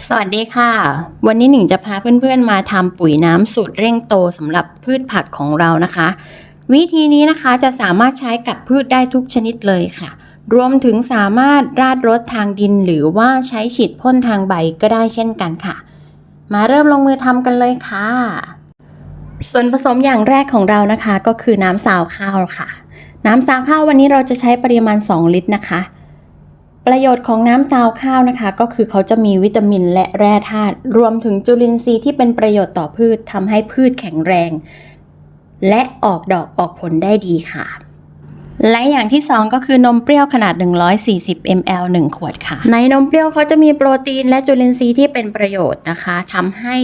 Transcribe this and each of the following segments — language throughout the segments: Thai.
สวัสดีค่ะ วันนี้หนิงจะพาเพื่อนๆมาทำปุ๋ยน้ำสูตรเร่งโตสำหรับพืชผักของเรานะคะ วิธีนี้นะคะจะสามารถใช้กับพืชได้ทุกชนิดเลยค่ะ รวมถึงสามารถราดรดทางดินหรือว่าใช้ฉีดพ่นทางใบก็ได้เช่นกันค่ะ มาเริ่มลงมือทำกันเลยค่ะ ส่วนผสมอย่างแรกของเรานะคะ ก็คือน้ำซาวข้าวค่ะ น้ำซาวข้าววันนี้เราจะใช้ปริมาณ 2 ลิตรนะคะ ประโยชน์ของน้ำซาวข้าวนะคะ ก็คือเขาจะมีวิตามินและแร่ธาตุรวมถึงจุลินทรีย์ที่เป็นประโยชน์ต่อพืชทำให้พืชแข็งแรง และออกดอกออกผลได้ดีค่ะ และอย่างที่ 2 ก็คือนมเปรี้ยวขนาด 140 ml 1 ขวดค่ะ ในนมเปรี้ยวเขาจะมีโปรตีนและจุลินทรีย์ที่เป็นประโยชน์นะคะทำให้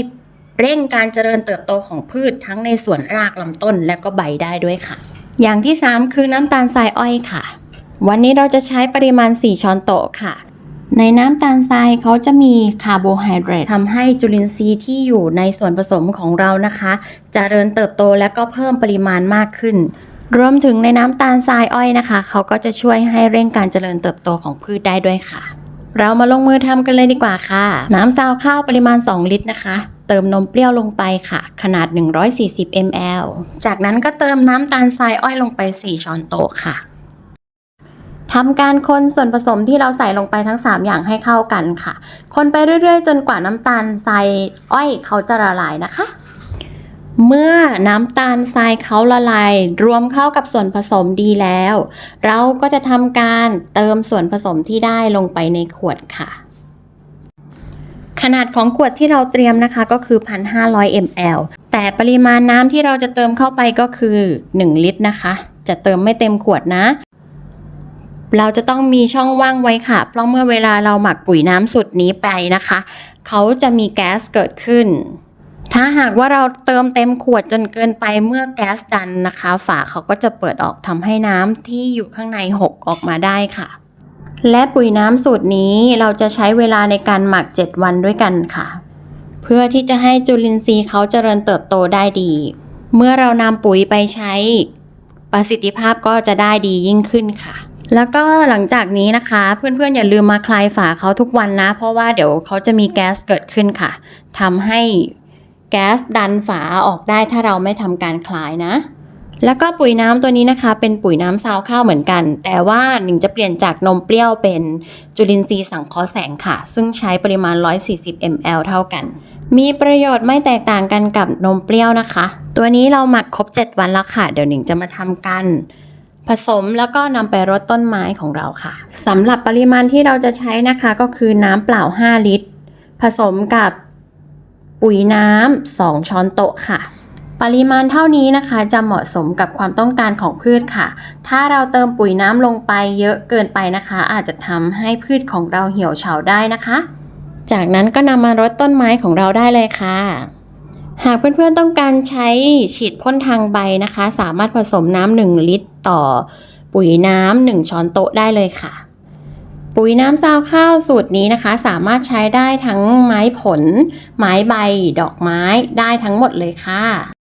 เร่งการเจริญเติบโตของพืชทั้งในส่วนรากลำต้นและก็ใบได้ด้วยค่ะ อย่างที่ 3 คือน้ำตาลทรายอ้อยค่ะ วันนี้เราจะใช้ปริมาณ 4 ช้อนโต๊ะค่ะ ในน้ำตาลทรายเขาจะมีคาร์โบไฮเดรตทำให้จุลินทรีย์ที่อยู่ในส่วนผสมของเรานะคะจเจริญเติบโตและก็เพิ่มปริมาณมากขึ้น รวมถึงในน้ำตาลทรายอ้อยนะคะ เขาก็จะช่วยให้เร่งการเจริญเติบโตของพืชได้ด้วยค่ะ เรามาลงมือทำกันเลยดีกว่าค่ะ น้ำซาวข้าวปริมาณ 2 ลิตรนะคะเติมนมเปรี้ยวลงไปค่ะ ขนาด 140 ml จากนั้นก็เติมน้ำตาลทรายอ้อยลงไป 4 ช้อนโต๊ะค่ะ ทำการคนส่วนผสมที่เราใส่ลงไปทั้ง 3 อย่างให้เข้ากันค่ะ คนไปเรื่อย ๆ จนกว่าน้ำตาลทรายอ้อยเขาจะละลายนะคะ เมื่อน้ำตาลทรายเขาละลาย รวมเข้ากับส่วนผสมดีแล้ว เราก็จะทำการเติมส่วนผสมที่ได้ลงไปในขวดค่ะขนาดของขวดที่เราเตรียมนะคะก็คือ 1,500 ml แต่ปริมาณน้ำที่เราจะเติมเข้าไปก็คือ 1 ลิตรนะคะ จะเติมไม่เต็มขวดนะ เราจะต้องมีช่องว่างไว้ค่ะ เพราะเมื่อเวลาเราหมักปุ๋ยน้ำสุดนี้ไปนะคะ เขาจะมีแก๊สเกิดขึ้น ถ้าหากว่าเราเติมเต็มขวดจนเกินไปเมื่อแก๊สดันนะคะ ฝาเขาก็จะเปิดออกทำให้น้ำที่อยู่ข้างในหกออกมาได้ค่ะ และปุ๋ยน้ำสูตรนี้เราจะใช้เวลาในการหมัก 7 วันด้วยกันค่ะ เพื่อที่จะให้จุลินทรีย์เขาเจริญเติบโตได้ดี เมื่อเรานำปุ๋ยไปใช้ ประสิทธิภาพก็จะได้ดียิ่งขึ้นค่ะ แล้วก็หลังจากนี้นะคะ เพื่อนๆอย่าลืมมาคลายฝาเขาทุกวันนะ เพราะว่าเดี๋ยวเขาจะมีแก๊สเกิดขึ้นค่ะทำให้แก๊สดันฝาออกได้ถ้าเราไม่ทำการคลายนะ แล้วก็ปุ๋ยน้ำตัวนี้นะคะ เป็นปุ๋ยน้ำซาวข้าวเหมือนกัน แต่ว่าหนิงจะเปลี่ยนจากนมเปรี้ยวเป็นจุลินทรีย์สังเคราะห์แสงค่ะ ซึ่งใช้ปริมาณ 140 ml เท่ากัน มีประโยชน์ไม่แตกต่างกันกับนมเปรี้ยวนะคะ ตัวนี้เราหมักครบ 7 วันแล้วค่ะ เดี๋ยวหนิงจะมาทำกัน ผสมแล้วก็นำไปรดต้นไม้ของเราค่ะสำหรับปริมาณที่เราจะใช้นะคะก็คือน้ำเปล่า 5 ลิตร ผสมกับปุ๋ยน้ำ2ช้อนโต๊ะค่ะ ปริมาณเท่านี้นะคะจะเหมาะสมกับความต้องการของพืชค่ะ ถ้าเราเติมปุ๋ยน้ำลงไปเยอะเกินไปนะคะ อาจจะทำให้พืชของเราเหี่ยวเฉาได้นะคะ จากนั้นก็นำมารดต้นไม้ของเราได้เลยค่ะ หากเพื่อนๆต้องการใช้ฉีดพ่นทางใบนะคะ สามารถผสมน้ำหนึ่งลิตรต่อปุ๋ยน้ำหนึ่งช้อนโต๊ะได้เลยค่ะ ปุ๋ยน้ำซาวข้าวสูตรนี้นะคะ สามารถใช้ได้ทั้งไม้ผล ไม้ใบ ดอกไม้ได้ทั้งหมดเลยค่ะ